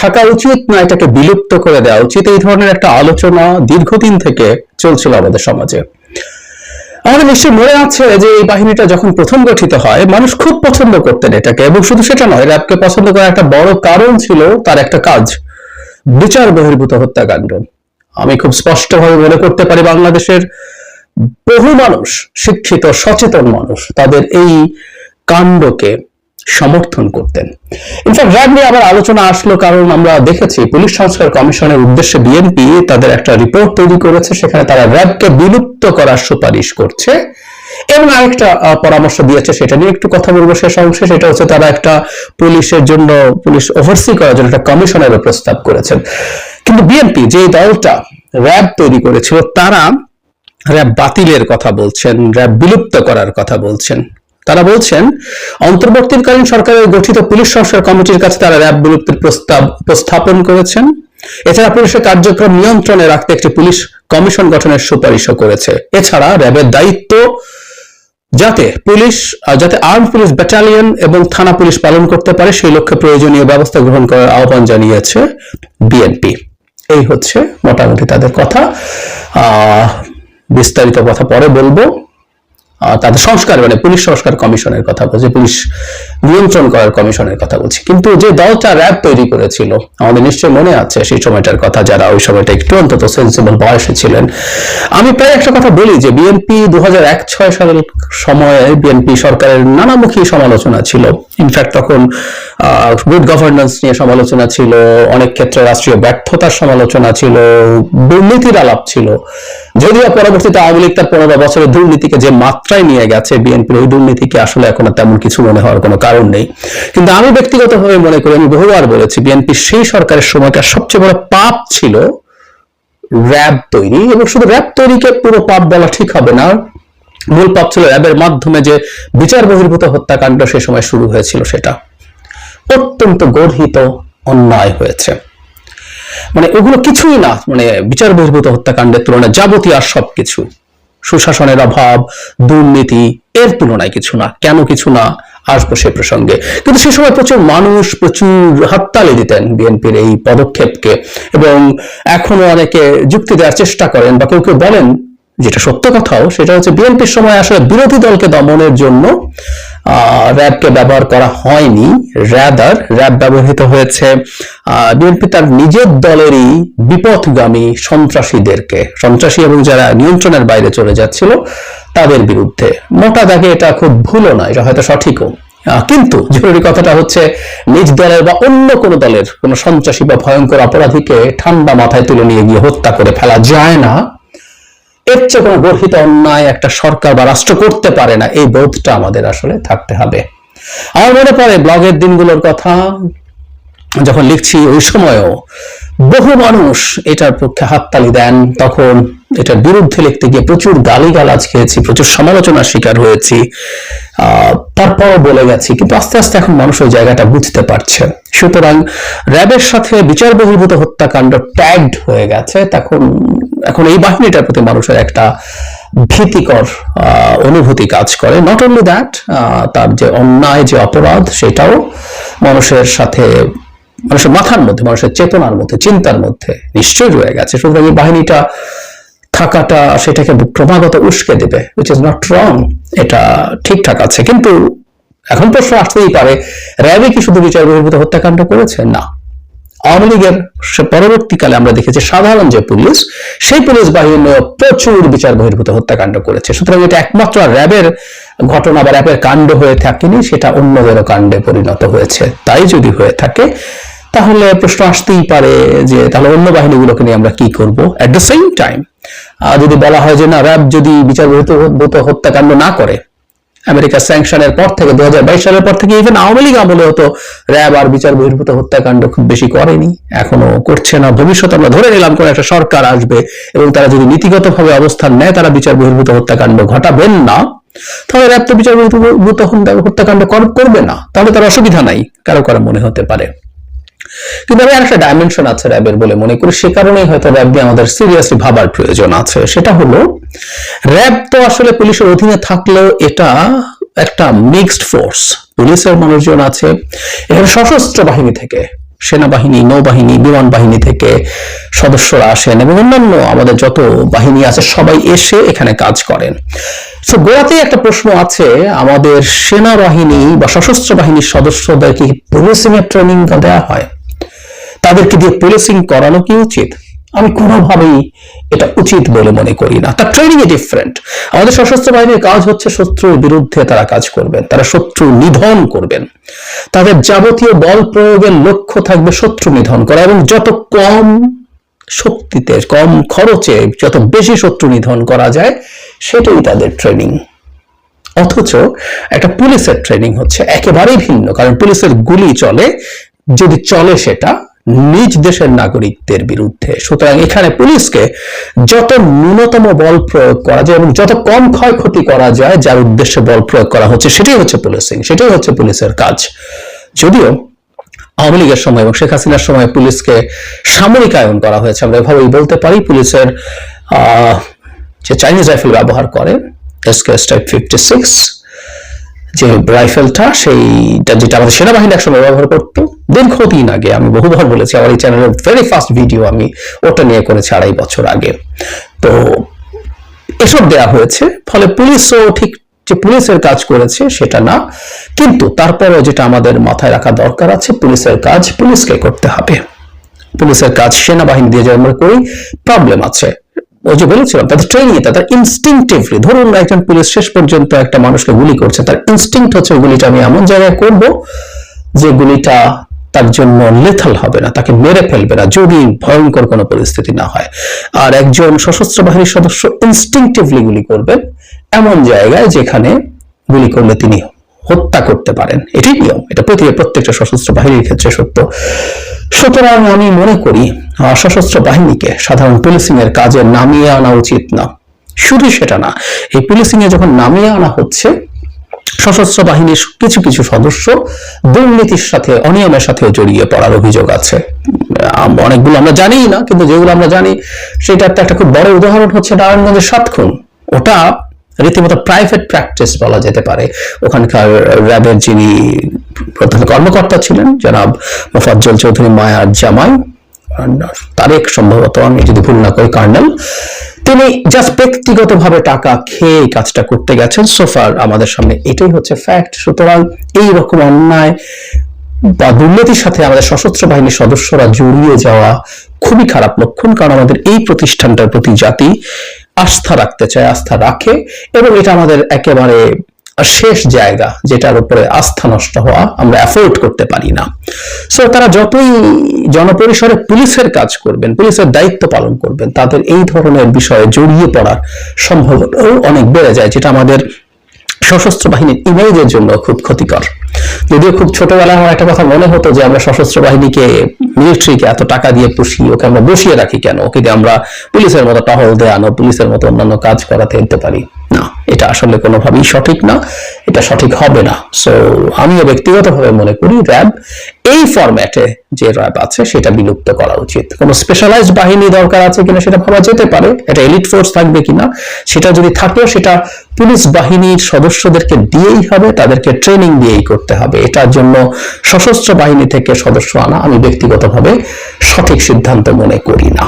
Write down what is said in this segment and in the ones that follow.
থাকা উচিত না এটাকে বিলুপ্ত করে দেওয়া উচিত? এই ধরনের একটা আলোচনা দীর্ঘদিন থেকে চলছিল আমাদের সমাজে। আমাদের নিশ্চয়ই মনে আছে যে এই বাহিনীটা যখন প্রথম গঠিত হয়, মানুষ খুব পছন্দ করতেন এটাকে এবং শুধু সেটা নয় র্যাবকে পছন্দ করার একটা বড় কারণ ছিল তার একটা কাজ, বিচার বহির্ভূত হত্যাকাণ্ড। আমি খুব স্পষ্টভাবে মনে করতে পারি বাংলাদেশের বহু মানুষ, শিক্ষিত, সচেতন মানুষ, তাদের এই কাণ্ডকে সমর্থন করতেন। ইনফ্যাক্ট র্যাব নিয়ে আবার আলোচনা আসলো কারণ আমরা দেখেছি পুলিশ সংস্কার কমিশনের উদ্দেশ্যে বিএনপি তাদের একটা রিপোর্ট তৈরি করেছে, সেখানে তারা র্যাবকে বিলুপ্ত করার সুপারিশ করছে। এবং আরেকটা পরামর্শ দিয়েছে, সেটা নিয়ে একটু কথা বলব শেষ অংশে, সেটা হচ্ছে তারা একটা পুলিশের জন্য, পুলিশ ওভারসি করার জন্য একটা কমিশনেরও প্রস্তাব করেছেন। কিন্তু বিএনপি যে দলটা র্যাব তৈরি করেছিল, তারা র্যাব বাতিলের কথা বলছেন র্যাব বিলুপ্ত করার কথা বলছেন। তারা বলছেন, অন্তর্বর্তীকালীন সরকারের গঠিত পুলিশ সংস্কার কমিটির কাছে তারা র্যাব বিলুপ্তির প্রস্তাব, উপস্থাপন করেছেন। এছাড়া পুলিশের কার্যক্রম নিয়ন্ত্রণে রাখতে একটি পুলিশ কমিশন গঠনের সুপারিশও করেছে। এছাড়া র্যাবের দায়িত্ব যাতে পুলিশ যাতে আর্ম পুলিশ ব্যাটালিয়ন এবং থানা পুলিশ পালন করতে পারে, সেই লক্ষ্যে প্রয়োজনীয় ব্যবস্থা গ্রহণ করার আহ্বান জানিয়েছে বিএনপি। এই হচ্ছে মোটামুটি তাদের কথা। বিস্তারিত কথা পরে বলব। তাদের সংস্কার মানে পুলিশ সংস্কার কমিশনের কথা বলছি, পুলিশ নিয়ন্ত্রণ করার কমিশনের কথা বলছি। কিন্তু যে দলটা র্যাব তৈরি করেছিল, আমাদের নিশ্চয় মনে আছে সেই সময়টার কথা, যারা ওই সময়টা একটু অন্তত সেন্সিবল বয়সে ছিলেন। আমি প্রায় একটা কথা বলি যে, বিএনপি দু হাজার এক ছয় সালের সময়ে, বিএনপি সরকারের নানামুখী সমালোচনা ছিল। ইনফ্যাক্ট তখন গুড গভর্নেন্স নিয়ে সমালোচনা ছিল, অনেক ক্ষেত্রে রাষ্ট্রীয় ব্যর্থতার সমালোচনা ছিল, দুর্নীতির আলাপ ছিল। যদিও পরবর্তীতে আওয়ামী লীগ তার পনেরো বছরের দুর্নীতিকে যে মাত্রায় নিয়ে গেছে, বিএনপির ওই দুর্নীতিকে আসলে এখন তেমন কিছু মনে হওয়ার কোনো কারণ নেই। কিন্তু আমি ব্যক্তিগতভাবে মনে করি, আমি বহুবার বলেছি, বিএনপি সেই সরকারের সময়কার সবচেয়ে বড় পাপ ছিল র্যাব তৈরি, এবং শুধু র্যাব তৈরিকে পুরো পাপ বলা ঠিক হবে না মূল পাপ ছিল র্যাবের মাধ্যমে যে বিচার বহির্ভূত হত্যাকাণ্ড সে সময় শুরু হয়েছিল সেটা। অত্যন্ত গর্হিত অন্যায় হয়েছে। মানে ওগুলো কিছুই না মানে বিচার বহির্ভূত হত্যাকাণ্ডের তুলনায় যাবতীয় আর সবকিছু। সুশাসনের অভাব, দুর্নীতি, এর তুলনায় কিছু না, কেন কিছু না, আসব সে প্রসঙ্গে। কিন্তু সে সময় প্রচুর মানুষ, প্রচুর হাততালি দিতেন বিএনপির এই পদক্ষেপকে এবং এখনও অনেকে যুক্তি দেওয়ার চেষ্টা করেন বা কেউ কেউ বলেন যেটা সত্য কথাও, সেটা হচ্ছে বিএনপির সময় আসলে বিরোধী দলকে দমনের জন্য র্যাবকে ব্যবহার করা হয়নি র্যাদার র্যাব ব্যবহৃত হয়েছে বিএনপি তার নিজের দলেরই বিপথগামী সন্ত্রাসীদেরকে, সন্ত্রাসী এবং যারা নিয়ন্ত্রণের বাইরে চলে যাচ্ছিল, তাদের বিরুদ্ধে। মোটা দাগে এটা খুব ভুলও নয়, এটা হয়তো সঠিকও। কিন্তু জরুরি কথাটা হচ্ছে, নিজ দলের বা অন্য কোনো দলের কোনো সন্ত্রাসী বা ভয়ঙ্কর অপরাধীকে ঠান্ডা মাথায় তুলে নিয়ে গিয়ে হত্যা করে ফেলা যায় না। এর চেয়ে কোনো গর্হিত অন্যায় একটা সরকার বা রাষ্ট্র করতে পারে না। এই বোধটা আমাদের আসলে থাকতে হবে। আমার মনে পড়ে ব্লগের দিনগুলোর কথা, যখন লিখছি ওই সময়ও বহু মানুষ এটার পক্ষে হাততালি দেন। তখন এটার বিরুদ্ধে লিখতে গিয়ে প্রচুর গালিগালাজ খেয়েছি, প্রচুর সমালোচনার শিকার হয়েছি। তারপরও বলে গেছি, কিন্তু আস্তে আস্তে এখন মানুষ ওই জায়গাটা বুঝতে পারছে। সুতরাং র্যাবের সাথে বিচার বহির্ভূত হত্যাকাণ্ড ট্যাগড হয়ে গেছে। তখন এখন এই বাহিনীটার প্রতি মানুষের একটা ভীতিকর অনুভূতি কাজ করে। নট অনলি দ্যাট তার যে অন্যায়, যে অপরাধ, সেটাও মানুষের সাথে, মানুষের মাথার মধ্যে, মানুষের চেতনার মধ্যে, চিন্তার মধ্যে নিশ্চয়ই রয়ে গেছে। সুতরাং এই বাহিনীটা থাকাটা, সেটাকে ক্রমাগত উস্কে দেবে উইচ ইজ নট রং এটা ঠিকঠাক আছে। কিন্তু এখন প্রশ্ন আসতেই পারে, র্যাবে কি শুধু বিচার বহির্ভূত হত্যাকাণ্ড করেছে? না। আওয়ামী লীগের পরবর্তীকালে আমরা দেখেছি সাধারণ যে পুলিশ, সেই পুলিশ বাহিনী প্রচুর বিচার বহির্ভূত হত্যাকাণ্ড করেছে। সুতরাং এটা একমাত্র র্যাবের ঘটনা বা র্যাবের কাণ্ড হয়ে থাকেনি, সেটা অন্য অন্যদেরও কাণ্ডে পরিণত হয়েছে। তাই যদি হয়ে থাকে, তাহলে প্রশ্ন আসতেই পারে যে তাহলে অন্য বাহিনীগুলোকে নিয়ে আমরা কি করব? এট দ্য সেম টাইম যদি বলা হয় যে না, র্যাব যদি বিচার বহির্ভূত হত্যাকাণ্ড না করে আমেরিকার স্যাংশনের পর থেকে দু সালের পর থেকে ইভেন আওয়ামী লীগ আমলে হতো র্যাব, আর বিচার বহির্ভূত হত্যাকাণ্ড খুব বেশি করেনি। এখনও করছে না। ভবিষ্যৎ আমরা ধরে নিলাম কোন একটা সরকার আসবে এবং তারা যদি নীতিগতভাবে অবস্থান নেয়, তারা বিচার বহির্ভূত হত্যাকাণ্ড ঘটাবেন না। তাহলে র্যাব তো বিচার বহির্ভূত হত্যা- হত্যাকাণ্ড করবে না। তাহলে তার অসুবিধা নাই, কারও কারও মনে হতে পারে। কিন্তু আমি আরেকটা ডাইমেনশন আছে র্যাবের বলে মনে করি, সে কারণেই হয়তো র্যাব নিয়ে আমাদের সিরিয়াসলি ভাবার প্রয়োজন আছে। সেটা হলো র্যাব তো আসলে পুলিশের অধীনে থাকলেও এটা একটা মিক্সড ফোর্স পুলিশের মানুষজন আছে, এখানে সশস্ত্র বাহিনী থেকে, সেনাবাহিনী, নৌবাহিনী, বিমান বাহিনী থেকে সদস্যরা আসেন এবং অন্যান্য আমাদের যত বাহিনী আছে, সবাই এসে এখানে কাজ করেন। তো গোড়াতেই একটা প্রশ্ন আছে, আমাদের সেনাবাহিনী বা সশস্ত্র বাহিনীর সদস্যদেরকে পুলিশিং এর ট্রেনিং দেওয়া হয়? তাদেরকে দিয়ে পুলিশিং করানো কি উচিত? আমি কোনোভাবেই এটা উচিত বলে মনে করি না। তার ট্রেনিং এ ডিফারেন্ট আমাদের সশস্ত্র বাহিনীর কাজ হচ্ছে শত্রুর বিরুদ্ধে তারা কাজ করবেন, তারা শত্রু নিধন করবেন। তাদের যাবতীয় বল প্রয়োগের লক্ষ্য থাকবে শত্রু নিধন করা এবং যত কম শক্তিতে, কম খরচে যত বেশি শত্রু নিধন করা যায়, সেটাই তাদের ট্রেনিং অথচ একটা পুলিশের ট্রেনিং হচ্ছে একেবারেই ভিন্ন, কারণ পুলিশের গুলি চলে, যদি চলে সেটা নিজ দেশের নাগরিকদের বিরুদ্ধে। সুতরাং এখানে পুলিশকে যত ন্যূনতম বল প্রয়োগ করা যায় এবং যত কম ক্ষয়ক্ষতি করা যায়, যার উদ্দেশ্যে বল প্রয়োগ করা হচ্ছে, সেটাই হচ্ছে পুলিশিং সেটাই হচ্ছে পুলিশের কাজ। যদিও আওয়ামী লীগের সময় এবং শেখ হাসিনার সময় পুলিশকে সামরিকায়ন করা হয়েছে, আমরা এভাবেই বলতে পারি। পুলিশের যে চাইনিজ রাইফেল ব্যবহার করে এসকেএস টাইপ ফিফটি সিক্স যে রাইফেলটা সেইটা যেটা আমাদের সেনাবাহিনী একসময় ব্যবহার করতো, দীর্ঘদিন আগে, আমি বহুবার বলেছি, আমার এই চ্যানেলের ভেরি ফার্স্ট ভিডিও আমি ওটা নিয়ে করেছি আড়াই বছর আগে। তো, এসব দেয়া হয়েছে, ফলে পুলিশও ঠিক যে পুলিশের কাজ করেছে সেটা না, কিন্তু তারপরেও যেটা আমাদের মাথায় রাখা দরকার আছে, পুলিশের কাজ পুলিশকে করতে হবে। পুলিশের কাজ সেনাবাহিনী দিয়ে যে আমরা করি প্রবলেম আছে। ওই যে বলেছিলাম, তাদের ট্রেনিং তাদের ইনস্টিংটিভলি ধরুন একজন পুলিশ শেষ পর্যন্ত একটা মানুষকে গুলি করছে, তার ইনস্টিংক্ট হচ্ছে গুলিটা, আমি এমন জায়গায় করব যে গুলিটা তার জন্য লেথাল হবে না, তাকে মেরে ফেলবে না, যদি ভয়ঙ্কর কোনো পরিস্থিতি না হয়। আর একজন সশস্ত্র বাহিনীর সদস্য ইনস্টিংটিভলি গুলি করবেন, এমন জায়গায় যেখানে গুলি করলে তিনি হত্যা করতে পারেন। এটাই নিয়ম, এটা প্রতি প্রত্যেকটা সশস্ত্র বাহিনীর ক্ষেত্রে সত্য। সুতরাং আমি মনে করি সশস্ত্র বাহিনীকে সাধারণ পুলিশিং এর কাজে নামিয়ে আনা উচিত না। শুধু সেটা না, এই পুলিশিং এ যখন নামিয়ে আনা হচ্ছে, সশস্ত্র বাহিনীর কিছু কিছু সদস্য দুর্নীতির সাথে, অনিয়মের সাথে জড়িয়ে পড়ার অভিযোগ আছে। অনেকগুলো আমরা জানিই না, কিন্তু যেগুলো আমরা জানি সেটা একটা একটা খুব বড় উদাহরণ হচ্ছে নারায়ণগঞ্জের সাত খুন ওটা রীতিমতো প্রাইভেট প্র্যাকটিস বলা যেতে পারে। ওখানকার র্যাবের যিনি প্রধান কর্মকর্তা ছিলেন, জনাব মোফাজ্জল চৌধুরী মায়ার জামাই তারেক সম্ভবত আমি যদি ভুল না করি কার্নেল। তিনি জাস্ট ব্যক্তিগতভাবে টাকা খেয়ে কাজটা করতে গেছেন। সোফার আমাদের সামনে এটাই হচ্ছে ফ্যাক্ট সুতরাং এই রকম অন্যায় বা দুর্নীতির সাথে আমাদের সশস্ত্র বাহিনীর সদস্যরা জড়িয়ে যাওয়া খুবই খারাপ লক্ষণ। কারণ আমাদের এই প্রতিষ্ঠানটার প্রতি জাতি আস্থা রাখতে চায়, আস্থা রাখে এবং এটা আমাদের একেবারে শেষ জায়গা যেটার উপরে আস্থা নষ্ট হওয়া আমরা অ্যাফোর্ড করতে পারি না। সো তারা যতই জনপরিসরে পুলিশের কাজ করবেন, পুলিশের দায়িত্ব পালন করবেন, তাদের এই ধরনের বিষয়ে জড়িয়ে পড়ার সম্ভাবনাও অনেক বেড়ে যায়, যেটা আমাদের সশস্ত্র বাহিনীর ইমেজের জন্য খুব ক্ষতিকর। যদিও খুব ছোটবেলায় আমার একটা কথা মনে হতো যে আমরা সশস্ত্র বাহিনীকে মিলিটারিকে এত টাকা দিয়ে পুষি, ওকে আমরা বসিয়ে রাখি কেন? ওকে আমরা পুলিশের মতো টহল দেয়ানো পুলিশের মতো অন্যান্য কাজ করাতে দিতে পারি। না, এটা আসলে কোনোভাবেই সঠিক না, এটা সঠিক হবে না। সো আমিও ব্যক্তিগতভাবে মনে করি র্যাব এই ফরম্যাটে যে র্যাব আছে, সেটা বিলুপ্ত করা উচিত। কোনো স্পেশালাইজড বাহিনী দরকার আছে কিনা সেটা ভাবা যেতে পারে, এটা এলিট ফোর্স থাকবে কিনা, সেটা যদি থাকেও সেটা পুলিশ বাহিনীর সদস্যদেরকে দিয়েই হবে, তাদেরকে ট্রেনিং দিয়েই করতে হবে। এটার জন্য সশস্ত্র বাহিনী থেকে সদস্য আনা আমি ব্যক্তিগতভাবে সঠিক সিদ্ধান্ত মনে করি না।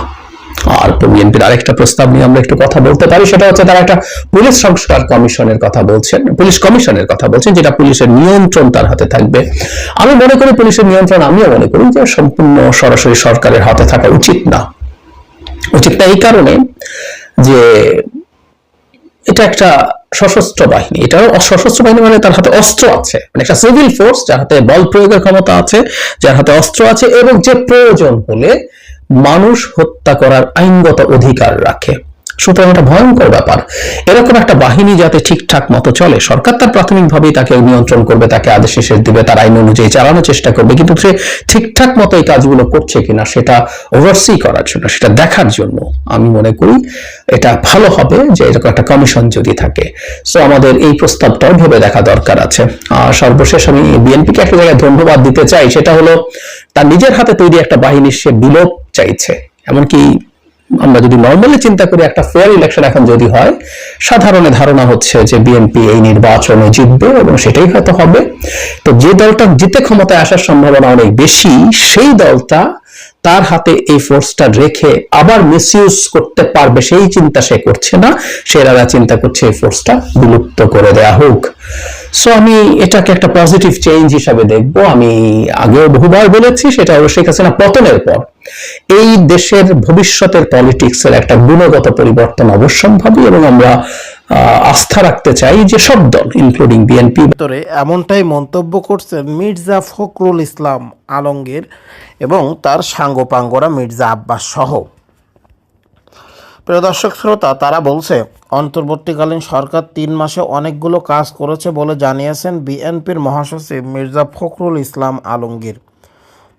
আর বিএনপির আরেকটা প্রস্তাব নিয়ে আমরা একটু কথা বলতে পারি, সেটা হচ্ছে তারা একটা পুলিশ সংস্কার কমিশনের কথা বলছেন, পুলিশ কমিশনের কথা বলছেন, যেটা পুলিশের নিয়ন্ত্রণ তার হাতে থাকবে। আমি মনে করি পুলিশের নিয়ন্ত্রণ, আমিও মনে করি যে সম্পূর্ণ সরাসরি সরকারের হাতে থাকা উচিত না। উচিত না এই কারণে যে এটা একটা সশস্ত্র বাহিনী। এটাও সশস্ত্র বাহিনী মানে তার হাতে অস্ত্র আছে। মানে একটা সিভিল ফোর্স যার হাতে বল প্রয়োগের ক্ষমতা আছে, যার হাতে অস্ত্র আছে এবং যে প্রয়োজন হলে মানুষ হত্যা করার আইনগত অধিকার রাখে। সুতরাং এটা ভয়ঙ্কর ব্যাপার। এরকম একটা বাহিনী যাতে ঠিকঠাক মতো চলে, সরকার তার প্রাথমিকভাবেই তাকে নিয়ন্ত্রণ করবে, তাকে আদেশ শেষ দিবে, তার আইন অনুযায়ী চালানোর চেষ্টা করবে, কিন্তু সে ঠিকঠাক মতো এই কাজগুলো করছে কিনা সেটা ওভারসি করার জন্য, সেটা দেখার জন্য আমি মনে করি এটা ভালো হবে যে এরকম একটা কমিশন যদি থাকে। সো আমাদের এই প্রস্তাবটাও ভেবে দেখা দরকার আছে। আর সর্বশেষ আমি বিএনপিকে একটা জায়গায় ধন্যবাদ দিতে চাই, সেটা হলো তার নিজের হাতে তৈরি একটা বাহিনীর সে বিলোপ চাইছে। এমনকি আমরা যদি নর্মালি চিন্তা করি একটা ফেয়ার ইলেকশন এখন যদি হয়, সাধারণ ধারণা হচ্ছে যে বিএনপি এই নির্বাচনে জিতবে এবং সেটাই হয়তো হবে। তো যে দলটা জিতে ক্ষমতায় আসার সম্ভাবনা অনেক বেশি, সেই দলটা তার হাতে এই ফোর্সটা রেখে আবার মিসইউজ করতে পারবে, সেই চিন্তা সে করছে না। সে সেরা চিন্তা করছে এই ফোর্সটা বিলুপ্ত করে দেয়া হোক। সো আমি এটাকে একটা পজিটিভ চেঞ্জ হিসাবে দেখব। আমি আগেও বহুবার বলেছি, সেটা অবশ্যই কাছে না পতনের পর। এই দেশের ভবিষ্যতের পলিটিক্সের একটা গুণগত পরিবর্তন অবশ্যম্ভাবী এবং আমরা আস্থা রাখতে চাই যে সব দল ইনক্লুডিং বিএনপি ভিতরে এমনটাই মন্তব্য করছেন মির্জা ফখরুল ইসলাম আলমগীর এবং তার সাঙ্গপাঙ্গরা মির্জা আব্বাস সহ। প্রিয় দর্শক শ্রোতা, তারা বলছে, অন্তর্বর্তীকালীন সরকার তিন মাসে অনেকগুলো কাজ করেছে বলে জানিয়েছেন বিএনপির মহাসচিব মির্জা ফখরুল ইসলাম আলমগীর।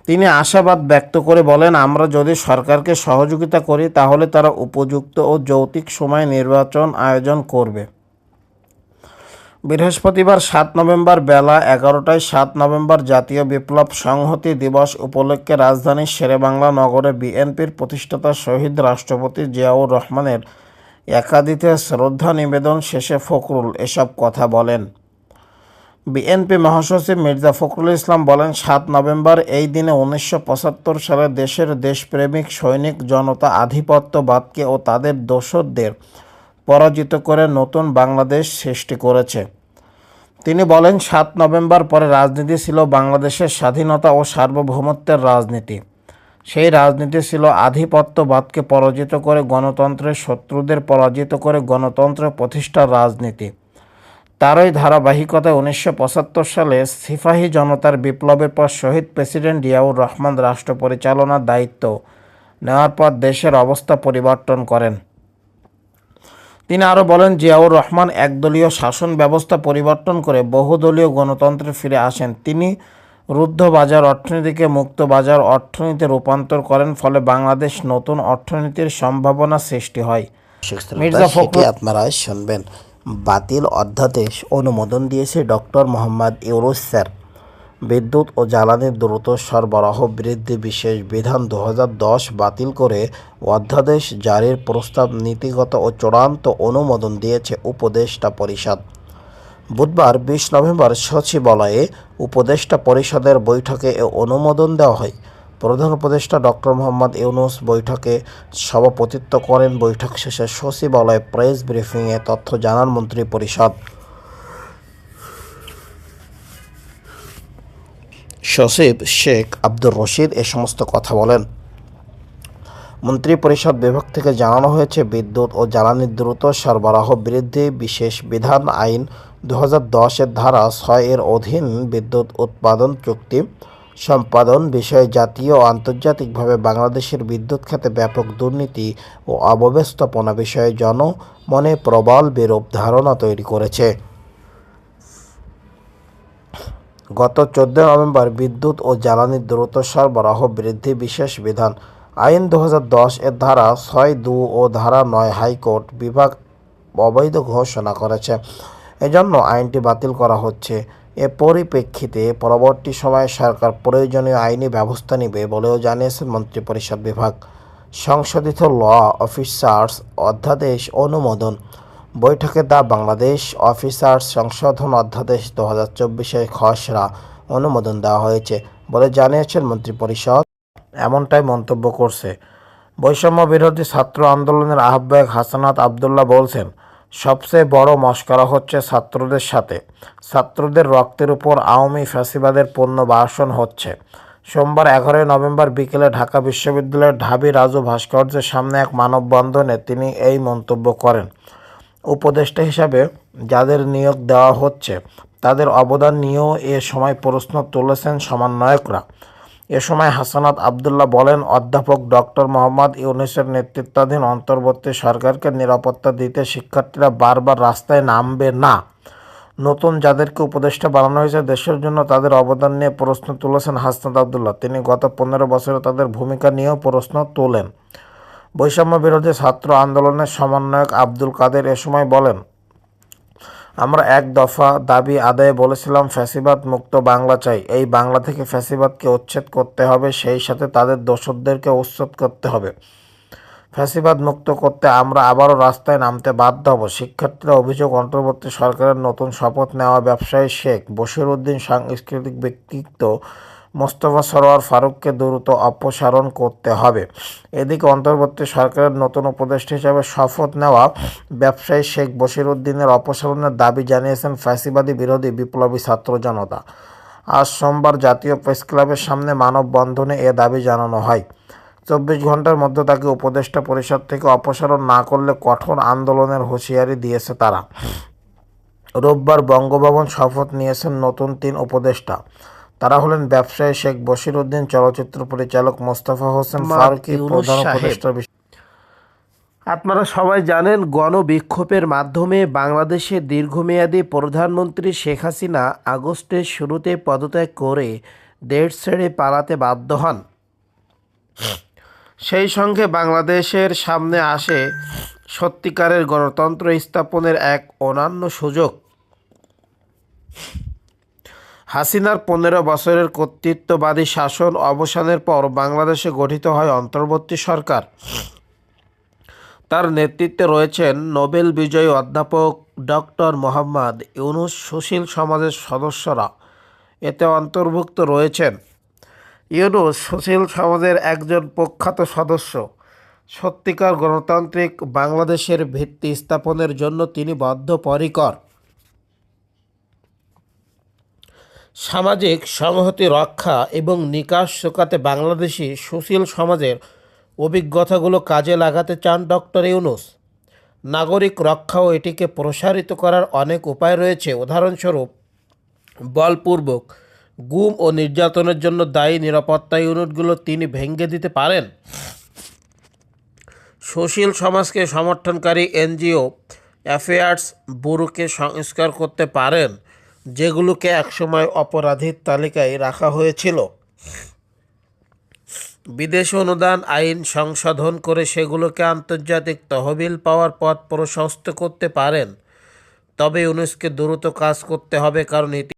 তিনি আশাবাদ ব্যক্ত করে বলেন, আমরা যদি সরকারকে সহযোগিতা করি, তাহলে তারা উপযুক্ত ও যৌতিক সময়ে নির্বাচন আয়োজন করবে। বৃহস্পতিবার সাত নভেম্বর বেলা এগারোটায় সাত নভেম্বর জাতীয় বিপ্লব সংহতি দিবস উপলক্ষে রাজধানীর শেরেবাংলা নগরে বিএনপির প্রতিষ্ঠাতা শহীদ রাষ্ট্রপতি জিয়াউর রহমানের একাদিতে শ্রদ্ধা নিবেদন শেষে ফখরুল এসব কথা বলেন। বিএনপি মহাসচিব মির্জা ফখরুল ইসলাম বলেন, সাত নভেম্বর এই দিনে উনিশশো পঁচাত্তর সালে দেশের দেশপ্রেমিক সৈনিক জনতা আধিপত্যবাদকে ও তাদের দোসরদের পরাজিত করে নতুন বাংলাদেশ সৃষ্টি করেছে। তিনি বলেন, সাত নভেম্বর পরে রাজনীতি ছিল বাংলাদেশের স্বাধীনতা ও সার্বভৌমত্বের রাজনীতি। সেই রাজনীতি ছিল আধিপত্যবাদকে পরাজিত করে গণতন্ত্রের শত্রুদের পরাজিত করে গণতন্ত্র প্রতিষ্ঠার রাজনীতি। তারই ধারাবাহিকতায় উনিশশো পঁচাত্তর সালে সিপাহী জনতার বিপ্লবের পর শহীদ প্রেসিডেন্ট জিয়াউর রহমান রাষ্ট্র পরিচালনার দায়িত্ব নেওয়ার পর দেশের অবস্থা পরিবর্তন করেন। তিনি আরও বলেন জিয়াউর রহমান একদলীয় শাসন ব্যবস্থা পরিবর্তন করে বহুদলীয় গণতন্ত্রে ফিরে আসেন। তিনি রুদ্ধ বাজার অর্থনীতিকে মুক্ত বাজার অর্থনীতিতে রূপান্তর করেন ফলে বাংলাদেশ নতুন অর্থনীতির সম্ভাবনা সৃষ্টি হয়। মির্জা ফখরুল- আপনারা শুনবেন। বাতিল অধ্যাদেশ অনুমোদন দিয়েছে ডক্টর মোহাম্মদ ইউনুস স্যার। বিদ্যুৎ ও জ্বালানির দ্রুত সরবরাহ বৃদ্ধি বিশেষ বিধান দু হাজার দশ বাতিল করে অধ্যাদেশ জারির প্রস্তাব নীতিগত ও চূড়ান্ত অনুমোদন দিয়েছে উপদেষ্টা পরিষদ। বুধবার বিশ নভেম্বর সচিবালয়ে উপদেষ্টা পরিষদের বৈঠকে এ অনুমোদন দেওয়া হয়। প্রধান উপদেষ্টা ডক্টর মোহাম্মদ ইউনুস বৈঠকে সভাপতিত্ব করেন। বৈঠক শেষে সচিবালয়ে প্রেস ব্রিফিংয়ে তথ্য জানান মন্ত্রী পরিষদ। সচিব শেখ আব্দুর রশিদ এ সমস্ত কথা বলেন। মন্ত্রী পরিষদ বিভাগ থেকে জানানো হয়েছে, বিদ্যুৎ ও জ্বালানি দ্রুত সরবরাহ বৃদ্ধি, বিশেষ বিধান আইন দু হাজার ধারা ছয় এর অধীন বিদ্যুৎ উৎপাদন চুক্তি সম্পাদন বিষয়ে জাতীয় ও আন্তর্জাতিকভাবে বাংলাদেশের বিদ্যুৎ খাতে ব্যাপক দুর্নীতি ও অব্যবস্থাপনা বিষয়ে জনমনে প্রবল বিরূপ ধারণা তৈরি করেছে। গত চোদ্দ নভেম্বর বিদ্যুৎ ও জ্বালানি দ্রুত সরবরাহ বৃদ্ধি বিশেষ বিধান। আইন দু হাজার দশ এর ধারা ছয় দু ও ধারা নয় হাইকোর্ট বিভাগ অবৈধ ঘোষণা করেছে। এজন্য আইনটি বাতিল করা হচ্ছে। এ পরিপ্রেক্ষিতে পরবর্তী সময়ে সরকার প্রয়োজনীয় আইনি ব্যবস্থা নেবে বলেও জানিয়েছেন মন্ত্রিপরিষদ বিভাগ। সংশোধিত ল অফিসার্স অধ্যাদেশ অনুমোদন। বৈঠকে দা বাংলাদেশ অফিসার্স সংশোধন অধ্যাদেশ দু হাজার চব্বিশের খসড়া অনুমোদন দেওয়া হয়েছে বলে জানিয়েছেন মন্ত্রিপরিষদ। এমনটাই মন্তব্য করছে। বৈষম্য বিরোধী ছাত্র আন্দোলনের আহ্বায়ক হাসানাত আবদুল্লাহ বলছেন সবচেয়ে বড় মস্করা হচ্ছে ছাত্রদের সাথে। ছাত্রদের রক্তের উপর আওয়ামী ফ্যাসিবাদের পণ্য বাসন হচ্ছে। সোমবার এগারোই নভেম্বর বিকেলে ঢাকা বিশ্ববিদ্যালয়ের ঢাবি রাজু ভাস্কর্যের সামনে এক মানববন্ধনে তিনি এই মন্তব্য করেন। উপদেষ্টা হিসাবে যাদের নিয়োগ দেওয়া হচ্ছে, তাদের অবদান নিয়েও এ সময় প্রশ্ন তুলেছেন সমন্বয়করা। এ সময় হাসানাত আবদুল্লাহ বলেন, অধ্যাপক ডক্টর মোহাম্মদ ইউনুসের নেতৃত্বাধীন অন্তর্বর্তী সরকারকে নিরাপত্তা দিতে শিক্ষার্থীরা বারবার রাস্তায় নামবে না। নতুন যাদেরকে উপদেষ্টা বানানো হয়েছে দেশের জন্য তাদের অবদান নিয়ে প্রশ্ন তুলেছেন হাসনাত আবদুল্লাহ। তিনি গত পনেরো বছরে তাদের ভূমিকা নিয়েও প্রশ্ন তোলেন। বৈষম্য বিরোধী ছাত্র আন্দোলনের সমন্বয়ক আব্দুল কাদের এ সময় বলেন আমরা এক দফা দাবি আদায়ে বলেছিলাম, ফ্যাসিবাদ মুক্ত বাংলা চাই। এই বাংলা থেকে ফ্যাসিবাদকে উচ্ছেদ করতে হবে, সেই সাথে তাদের দোষরদেরকে উচ্ছেদ করতে হবে। ফ্যাসিবাদ মুক্ত করতে আমরা আবারও রাস্তায় নামতে বাধ্য হব। শিক্ষার্থীরা অভিযোগ, অন্তর্বর্তী সরকারের নতুন শপথ নেওয়া ব্যবসায়ী শেখ বশির উদ্দিন সাংস্কৃতিক ব্যক্তিত্ব মোস্তফা সরোয়ার ফারুককে দ্রুত অপসারণ করতে হবে। এদিকে অন্তর্বর্তী সরকারের নতুন উপদেষ্টা হিসেবে শপথ নেওয়া ব্যবসায়ী শেখ বশির উদ্দিনের অপসারণের দাবি জানিয়েছেন ফ্যাসিবাদী বিরোধী বিপ্লবী ছাত্র জনতা। আজ সোমবার জাতীয় প্রেস ক্লাবের সামনে মানববন্ধনে এ দাবি জানানো হয়। চব্বিশ ঘণ্টার মধ্যে তাকে উপদেষ্টা পরিষদ থেকে অপসারণ না করলে কঠোর আন্দোলনের হুঁশিয়ারি দিয়েছে তারা। রোববার বঙ্গভবন শপথ নিয়েছেন নতুন তিন উপদেষ্টা। তারা হলেন ব্যবসায়ী শেখ বশির উদ্দিন চলচ্চিত্র পরিচালক মোস্তফা হোসেন ফারুকী প্রধান উপদেষ্টা আপনারা সবাই জানেন গণবিক্ষোভের মাধ্যমে বাংলাদেশের দীর্ঘমেয়াদী প্রধানমন্ত্রী শেখ হাসিনা আগস্টের শুরুতে পদত্যাগ করে দেশ ছেড়ে পালাতে বাধ্য হন। সেই সঙ্গে বাংলাদেশের সামনে আসে সত্যিকারের গণতন্ত্র স্থাপনের এক অনন্য সুযোগ। হাসিনার পনেরো বছরের কর্তৃত্ববাদী শাসন অবসানের পর বাংলাদেশে গঠিত হয় অন্তর্বর্তী সরকার। তার নেতৃত্বে রয়েছেন নোবেল বিজয়ী অধ্যাপক ডক্টর মোহাম্মদ ইউনুস সুশীল সমাজের সদস্যরা। এতে অন্তর্ভুক্ত রয়েছেন ইউনুস সুশীল সমাজের একজন প্রখ্যাত সদস্য। সত্যিকার গণতান্ত্রিক বাংলাদেশের ভিত্তি স্থাপনের জন্য তিনি বদ্ধপরিকর। সামাজিক সংহতি রক্ষা এবং নিকাশ শোকাতে বাংলাদেশি সুশীল সমাজের অভিজ্ঞতাগুলো কাজে লাগাতে চান ডক্টর ইউনুস। নাগরিক রক্ষা ও এটিকে প্রসারিত করার অনেক উপায় রয়েছে। উদাহরণস্বরূপ, বলপূর্বক গুম ও নির্যাতনের জন্য দায়ী নিরাপত্তা ইউনিটগুলো তিনি ভেঙে দিতে পারেন। সুশীল সমাজকে সমর্থনকারী এনজিও অ্যাফেয়ার্স ব্যুরোকে সংস্কার করতে পারেন। যেগুলোকে একসময় অপরাধীর তালিকায় রাখা হয়েছিল। বিদেশ অনুদান, আইন সংশোধন করে সেগুলোকে আন্তর্জাতিক তহবিল পাওয়ার পথ প্রশস্ত করতে পারেন। তবে ইউনেস্কে দ্রুত কাজ করতে হবে কারণ